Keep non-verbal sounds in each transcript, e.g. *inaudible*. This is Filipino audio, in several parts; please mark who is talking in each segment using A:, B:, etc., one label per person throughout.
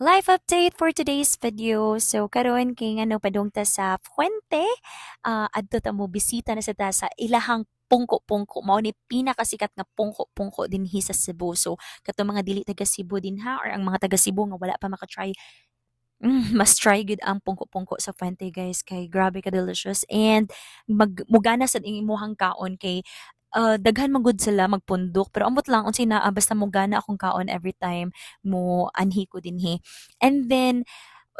A: Life update for today's video. So karon kay ngano padung ta sa Fuente, ah, adto ta mo bisita na sa ta sa ilahang pungko-pungko mao ni pinakasikat nga pungko-pungko dinhi sa Cebu. So kato mga dili taga Cebu din ha or ang mga taga Cebu nga wala pa maka-try Mm, mas try gud ang pungko-pungko sa Fuente guys kay grabe ka delicious and mag mugana sad ang imuhang kaon kay ah, daghan man gud sila magpundok pero ambot lang unsay naa basta mugana akong kaon every time mo anhi ko dinhi. And then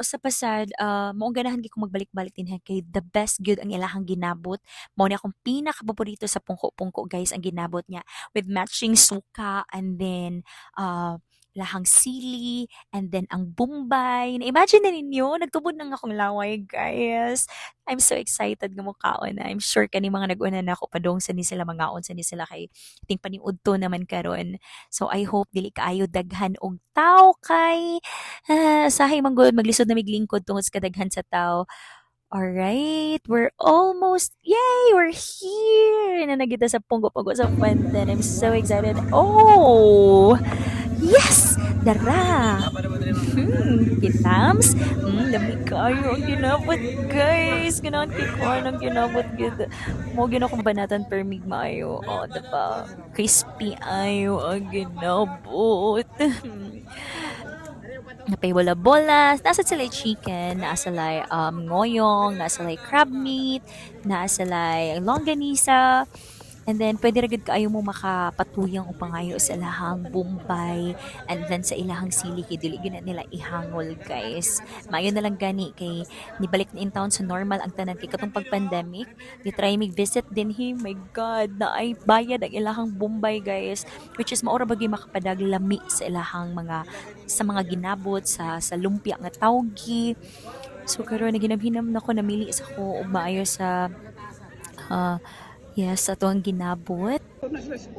A: usa pa sad ah, mao ganahan gyud ko magbalik-balik dinhi kay the best gyud ang ilahang ginabot. Mao ni akong pinakapaborito sa pungko-pungko guys ang ginabot niya with matching suka and then ah, lahang sili and then ang bombay. Na-imagine na ninyo nagtubod na nga akong laway guys. I'm so excited nga mokaon na. I'm sure kani mga nag-una na ako padong sa ni sila mangaon sa ni sila kay ting paniudto naman karon. So I hope dili kaayo daghan og tao kay ah, sahay man gud maglisod na miglingkod tungod sa kadaghan sa tao. Alright, we're almost, yay, we're here! Na nagita sa Punggo-Punggo sa Fuente. I'm so excited. Oh! Yes! Dara! Hmm, kitams? Hmm, dami kayo ang ginabot, guys. Ganahan kay Kwan ang ginabot. Mo gina kong banatan per mig maayo. Oh, diba? Crispy ayo ang ginabot. *laughs* Napay wala bolas, nasa sila chicken, nasa sila um, ngoyong, nasa sila crab meat, nasa sila longganisa, and then pwede ra gid kaayo mo makapatuyang o pangayo sa ilahang bombay and then sa ilahang sili kay na nila ihangol guys. Maayo na lang gani kay nibalik na in town sa normal ang tanan kay katong pag pandemic, ni try mig visit din hi, my god, na ay bayad ang ilahang bombay guys, which is maura bagi makapadag lami sa ilahang mga sa mga ginabot sa sa lumpia nga tawgi. So karon naginamhinam na ko namili sa ko og sa ah, yes, ato ang ginabot.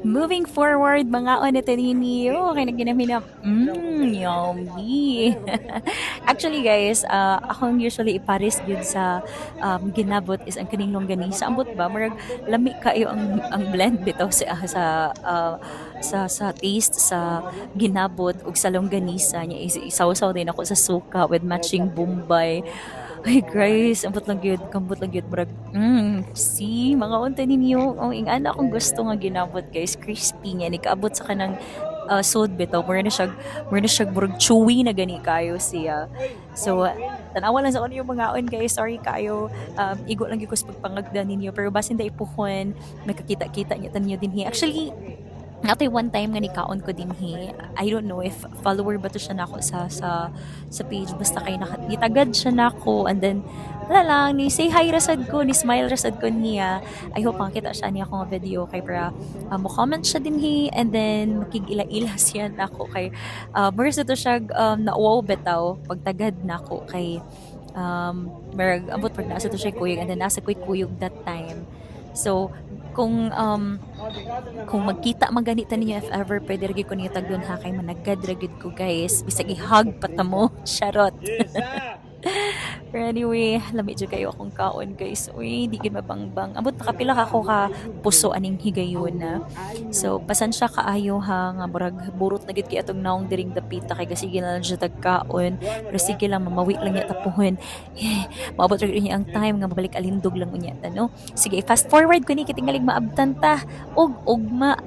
A: Moving forward, mga on ito ninyo. Kaya naginamhinam, mmm, yummy. *laughs* Actually guys, ah, akong usually ipares yun sa um, ginabot is ang kaning longganisa. Ambot ba? Murag lami kayo ang ang blend bitaw sa sa ah, sa sa taste sa ginabot ug sa longganisa niya is isaw-saw din ako sa suka with matching bombay. Ay guys, ambot lang gyud, kambot lang gyud murag. Mm, see, mga unta ninyo, ang ingana akong gusto nga ginabot guys, crispy nga ni kaabot sa kanang uh, sod bitaw, mura na siya, mura na siya murag chewy na gani kayo siya. So, tanawa lang sa ano yung mga on guys, sorry kayo, um, igo lang gyud ko sa pagpangagda ninyo, pero basin da ipuhon, nakakita-kita niya tanyo din. Actually, Natay one time nga ni kaon ko din hi. I don't know if follower ba to siya nako sa sa sa page basta kay nakitagad siya nako and then wala lang ni say hi rasad ko ni smile rasad ko niya. I hope makita siya niya akong video kay para uh, mo comment siya din hi and then makigila-ila siya *laughs* nako kay uh, mersa to siya um, na wow betaw pagtagad nako kay um merag ambot pag nasa to siya kuyog and then nasa koy kuyog that time. So kung um kung magkita man ganita ninyo if ever pwede ra gyud ko ninyo tagdon ha kay managad ra gyud ko guys. Bisag i-hug pa ta mo. *laughs* Charot Pero anyway, lami dyan kayo akong kaon guys. Uy, di gid mabangbang. Abot nakapila ka ako ka puso aning higayon na. So, pasensya kaayo ha nga murag burot na gid kay atong naong diring dapita kay sige na lang siya tagkaon. Pero sige lang mamawi lang niya tapuhon. Eh, maabot ra niya ang time nga mabalik alindog lang unya ta no. Sige, fast forward ko ni kitingalig maabtan ta. Og ugma.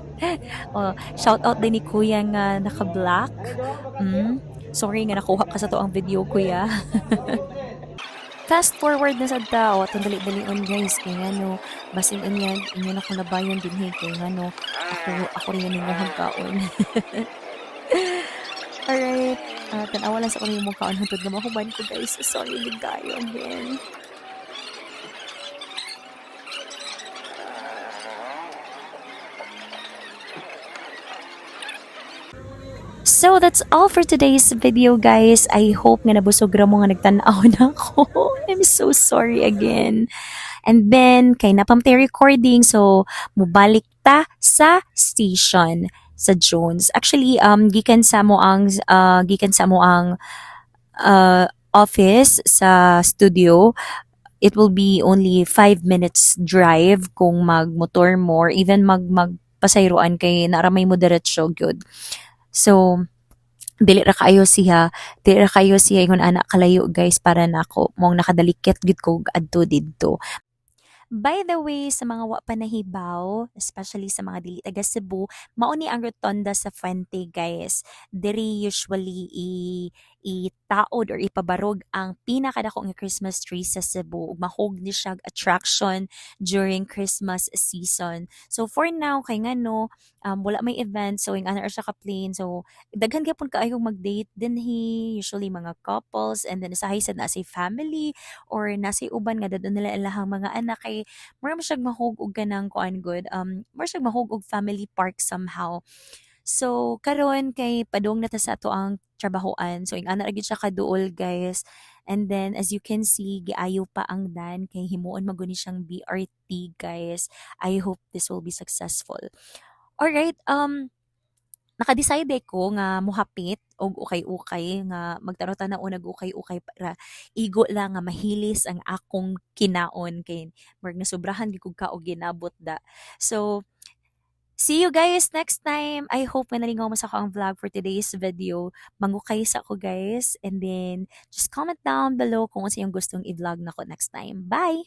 A: *laughs* oh, shout out din ni Kuya nga naka-black. Mm. Sorry nga nakuha ka sa to ang video kuya. *laughs* Fast forward na sad ta o atong dali-dali on guys kay ngano basin unyan inyo na ko nabayon din hey kay ngano ako ako rin yung mga kaon. *laughs* Alright. Uh, tanawa lang sa kung yung kaon hantod nga mahuban ko guys. Sorry gid kayo So that's all for today's video guys. I hope nga nabusog ra mo nga nagtan-aw *laughs* na ako. I'm so sorry again. And then kay napamtay recording so mubalik ta sa station sa Jones. Actually um gikan sa mo ang uh, gikan sa mo ang uh, office sa studio it will be only 5 minutes drive kung magmotor mo or even mag magpasayroan kay naramay mo diretsyo gyud. So, dili ra kaayo siya dili ra kayo siya ingon ana kalayo guys para nako mong nakadalikit gid ko adto didto By the way, sa mga wa pa nahibaw, especially sa mga dili taga Cebu, mao ni ang rotonda sa Fuente, guys. Diri usually i itaod or ipabarog ang pinakadako nga Christmas tree sa Cebu. ug Mahog ni siya attraction during Christmas season. So for now kay ngano um, wala may event so ing ana siya ka plain. So daghan gyapon kaayong mag-date dinhi usually mga couples and then usahay sad na say family or nasa uban nga dadon nila ilahang mga anak kay mura man siyang mahug og kanang kuan good um mura siyang mahug og family park somehow so karon kay padung na ta sa ato ang trabahoan. So ing ana ra gyud siya kaduol guys. And then as you can see giayo pa ang dan. Kay himuon maguni siyang BRT guys. I hope this will be successful. Alright um Naka-decide ko nga mohapit og ukay-ukay nga magtanaw-tanaw og nag-ukay-ukay para igo lang nga mahilis ang akong kinaon. Kay murag nasobrahan gyud kog kaog ginabot da. So, see you guys next time. I hope nga nalingaw mo sa akong vlog for today's video. Mangukay sa ako guys and then just comment down below kung ano yung gustong i-vlog nako next time. Bye!